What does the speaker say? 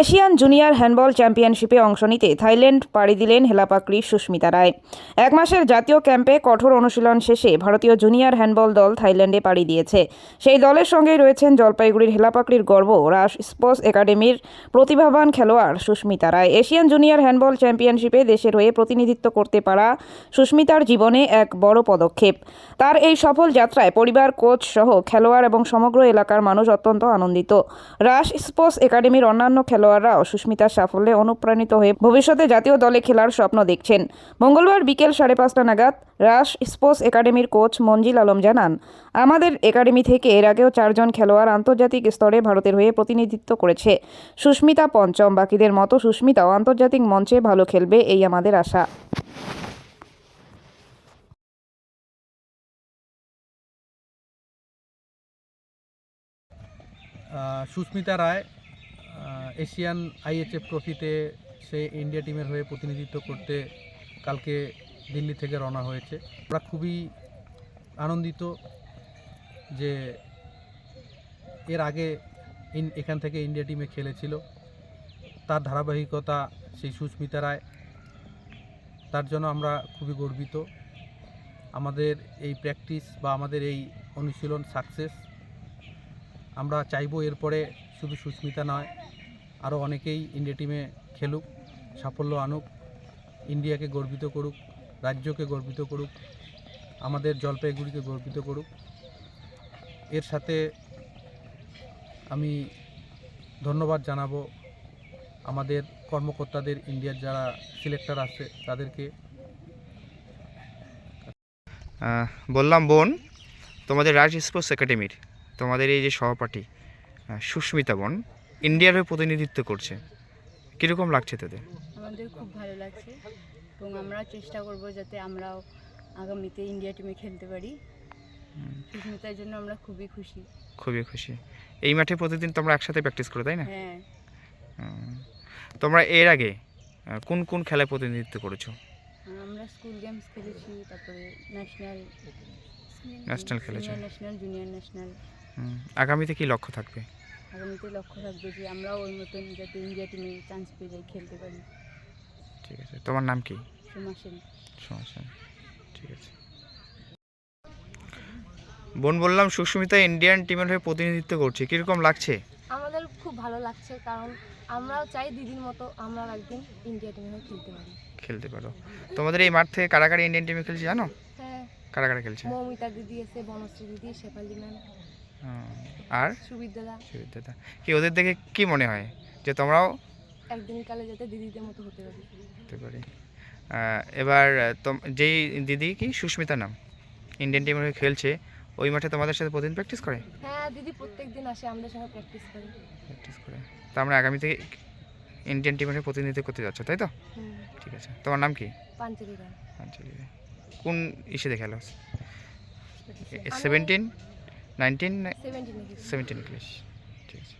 Asian junior handball চ্যাম্পিয়নশিপে অংশ নিতে থাইল্যান্ড পাড়ি দিলেন হেলাপাকড়ি সুস্মিতা রায়। এক মাসের জাতীয় ক্যাম্পে কঠোর অনুশীলন শেষে ভারতীয় জুনিয়র হ্যান্ডবল দল থাইল্যান্ডে পাড়ি দিয়েছে। সেই দলের সঙ্গেই রয়েছেন জলপাইগুড়ির হেলাপাকড়ির গর্ব রাস স্পোর্টস একাডেমির প্রতিভাবান খেলোয়াড় Susmita Roy. Asian junior handball চ্যাম্পিয়নশিপে দেশের হয়ে প্রতিনিধিত্ব করতে পারা সুস্মিতার জীবনে এক বড় পদক্ষেপ। তার এই সফল যাত্রায় পরিবার, কোচ সহ খেলোয়াড় এবং সমগ্র এলাকার মানুষ অত্যন্ত আনন্দিত। রাস স্পোর্টস একাডেমির অন্যান্য খেলোয়াড়রাও সুস্মিতার সাফল্যে অনুপ্রাণিত হয়ে ভবিষ্যতে জাতীয় দলে খেলার স্বপ্ন দেখছেন। মঙ্গলবার বিকেল সাড়ে পাঁচটা নাগাদ রাস স্পোর্টস একাডেমির কোচ মঞ্জিল আলম জানান, আমাদের একাডেমি থেকে এর আগেও চারজন খেলোয়াড় আন্তর্জাতিক স্তরে ভারতের হয়ে প্রতিনিধিত্ব করেছে। সুস্মিতা পঞ্চম, বাকিদের মতো সুস্মিতাও আন্তর্জাতিক মঞ্চে ভালো খেলবে এই আমাদের আশা। সুস্মিতা রায় এশিয়ান আইএচএফ ট্রফিতে সে ইন্ডিয়া টিমের হয়ে প্রতিনিধিত্ব করতে কালকে দিল্লি থেকে রওনা হয়েছে। আমরা খুবই আনন্দিত যে এর আগে এখান থেকে ইন্ডিয়া টিমে খেলেছিল। তার ধারাবাহিকতা সেই সুস্মিতা রায়, তার জন্য আমরা খুবই গর্বিত। আমাদের এই প্র্যাকটিস বা আমাদের এই অনুশীলন সাকসেস। আমরা চাইব এরপরে শুধু সুস্মিতা নয় আরও অনেকেই ইন্ডিয়া টিমে খেলুক, সাফল্য আনুক ইন্ডিয়াকে গর্বিত করুক, রাজ্যকে গর্বিত করুক, আমাদের জলপাইগুড়িকে গর্বিত করুক। এর সাথে আমি ধন্যবাদ জানাব আমাদের কর্মকর্তাদের ইন্ডিয়ার যারা সিলেক্টর আছে, তাদেরকে। বললাম বোন, তোমাদের রাজ স্পোর্টস একাডেমির। তোমাদের এই যে সহপাঠী সুস্মিতা বন ইন্ডিয়ার হয়ে প্রতিনিধিত্ব করছে। কীরকম লাগছে তোদের? আমাদের খুব ভালো লাগছে এবং আমরা চেষ্টা করব যাতে আমরাও আগামীতে ইন্ডিয়া টিমে খেলতে পারি। সুস্মিতার জন্য আমরা খুবই খুশি। খুবই খুশি। এই মাঠে প্রতিদিন তোমরা একসাথে প্র্যাকটিস করো তাই না? হ্যাঁ। তোমরা এর আগে কোন কোন খেলায় প্রতিনিধিত্ব করেছ? আমরা স্কুল গেমস খেলেছি তারপরে national national খেলেছো। National junior national. আগামীতে কি লক্ষ্য থাকবে? আগামীতে লক্ষ্য থাকবে যে আমরাও ওই মতন যাতে ইন্ডিয়া টিমে চান্স পেয়ে যাই খেলতে পারি। ঠিক আছে। তোমার নাম কি? সোমা সেন। সমস্যা নেই। ঠিক আছে। বোন বললাম সুস্মিতা ইন্ডিয়ান টিমের হয়ে প্রতিনিধিত্ব করছে। কীরকম লাগছে? আমাদের খুব ভালো লাগছে কারণ আমরাও চাই দিদির মতো আমরা একদিন ইন্ডিয়া টিমে খেলতে পারি। খেলতে পারো। তোমাদের এই মাঠ থেকে কারা কারা ইন্ডিয়ান টিমে খেলছে জানো? হ্যাঁ। কারা কারা খেলছে? মৌমিতা দিদি এসে বনশ্রী দিদি শেফালি ম্যাম। আর? সুবিদ্যাদা সুবিদ্যাদা কি ওদের দেখে কি মনে হয়? যে তোমরাও? একদিন কালে যাতে দিদিদের মতো হতে পারি। হতে পারি। এবার তোম যেই দিদি কি? সুস্মিতা নাম। ইন্ডিয়ান টিমের হয়ে খেলছে। ওই মাঠে তোমাদের সাথে প্রতিদিন প্র্যাকটিস করে? হ্যাঁ দিদি প্রত্যেক দিন আসে আমাদের সঙ্গে প্র্যাকটিস করে। প্র্যাকটিস করে। তা আমরা আগামী থেকে ইন্ডিয়ান টিমের হয়ে প্রতিনিধিত্ব করতে যাচ্ছ তাই তো? ঠিক আছে। তোমার নাম কি? পাঞ্চলি রায়। আঞ্চলিক কোন ইসেতে খেলো সেভেন্টিন নাইনটিন সেভেন্টিনে ইংলিশ ঠিক আছে।